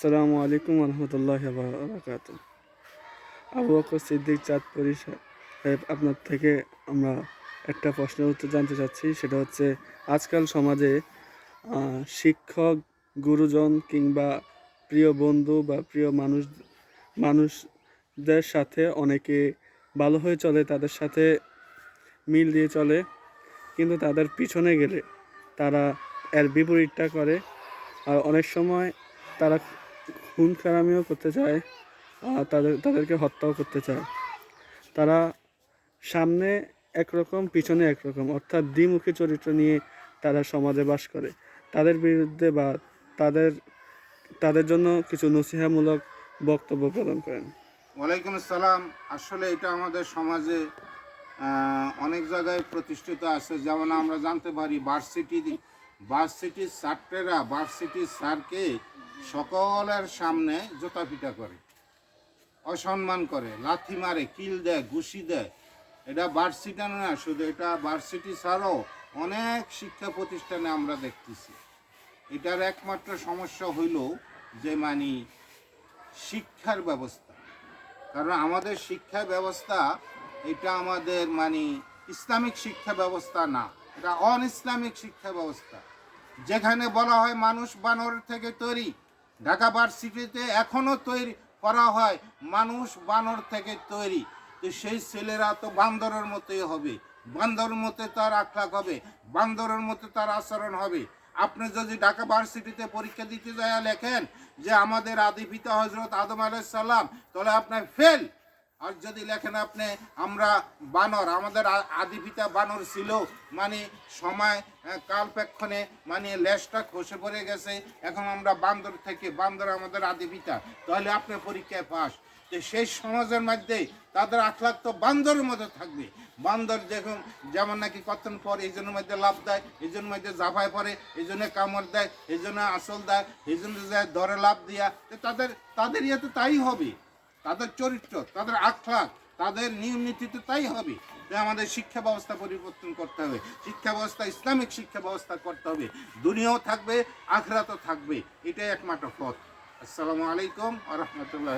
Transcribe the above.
আসসালামু আলাইকুম রহমতুল্লাহ বারাকাত আবু বকর সিদ্দিক চাঁদপুরি সাহেব, আপনার থেকে আমরা একটা প্রশ্নের উত্তর জানতে চাচ্ছি। সেটা হচ্ছে, আজকাল সমাজে শিক্ষক, গুরুজন কিংবা প্রিয় বন্ধু বা প্রিয় মানুষ, মানুষদের সাথে অনেকে ভালো হয়ে চলে, তাদের সাথে মিল দিয়ে চলে, কিন্তু তাদের পিছনে গেলে তারা এর বিপরীতটা করে। আর অনেক সময় তারা খুন খারামিও করতে চায় আর তাদের, তাদেরকে হত্যাও করতে চায়। তারা সামনে একরকম, পিছনে একরকম, অর্থাৎ দ্বিমুখী চরিত্র নিয়ে তারা সমাজে বাস করে। তাদের বিরুদ্ধে বা তাদের তাদের জন্য কিছু নসিহামূলক বক্তব্য প্রদান করেন। ওয়ালাইকুম আসসালাম। আসলে এটা আমাদের সমাজে অনেক জায়গায় প্রতিষ্ঠিত আছে। যেমন আমরা জানতে পারি ভার্সিটি ভার্সিটির ছাত্রেরা ভার্সিটির স্যারকে সকলের সামনে জোতা পিটা করে। অসম্মান করে, লাথি মারে, কিল দেয়, ঘুষি দেয়। এটা ভার্সিটি না শুধু এটা ভার্সিটি ছাড়াও অনেক শিক্ষা প্রতিষ্ঠানে আমরা দেখতেছি। এটার একমাত্র সমস্যা হইল যে মানে শিক্ষার ব্যবস্থা। কারণ আমাদের শিক্ষা ব্যবস্থা এটা আমাদের মানে ইসলামিক শিক্ষা ব্যবস্থা না, এটা অন ইসলামিক শিক্ষা ব্যবস্থা। যেখানে বলা হয় মানুষ বানর থেকে তৈরি ঢাকা ভার্সিটিতে এখনও তৈরি করা হয়, মানুষ বানর থেকে তৈরি। তো সেই ছেলেরা তো বান্দরের মতোই হবে। বান্দরের মতো তার আখলাক হবে, বান্দরের মতো তার আচরণ হবে। আপনি যদি ঢাকা ভার্সিটিতে পরীক্ষা দিতে যায় লেখেন যে আমাদের আদি পিতা হজরত আদম আলাইসাল্লাম তাহলে আপনার ফেল আর যদি লেখেন আপনি, আমরা বানর, আমাদের আদি পিতা বানর ছিল মানে সময় কালপেক্ষণে মানে লেজটা খসে পড়ে গেছে, এখন আমরা বান্দর থেকে, বান্দর আমাদের আদি পিতা তাহলে আপনি পরীক্ষায় পাস। তো সেই সমাজের মধ্যে তাদের আখলাক তো বান্দরের মতো থাকবে। বান্দর দেখুন, যেমন নাকি কতক্ষণ পর এই জন্য মধ্যে লাভ দেয়, এই জন্য মধ্যে জাফায় পরে এই জন্য কামড় দেয়, এই জন্য আসল দেয়, এই জন্য দরে লাভ দিয়া, তো তাদের তাদের ইয়ে তো তাই হবে। তাদের চরিত্র, তাদের আখলাখ, তাদের নিয়ম নীতিতে তাই হবে যে আমাদের শিক্ষা ব্যবস্থা পরিবর্তন করতে হবে, শিক্ষা ব্যবস্থা, ইসলামিক শিক্ষা ব্যবস্থা করতে হবে। দুনিয়াও থাকবে, আখরাতও থাকবে, এটাই একমাত্র পথ। আসসালামু আলাইকুম আ রহমতুল্লাহ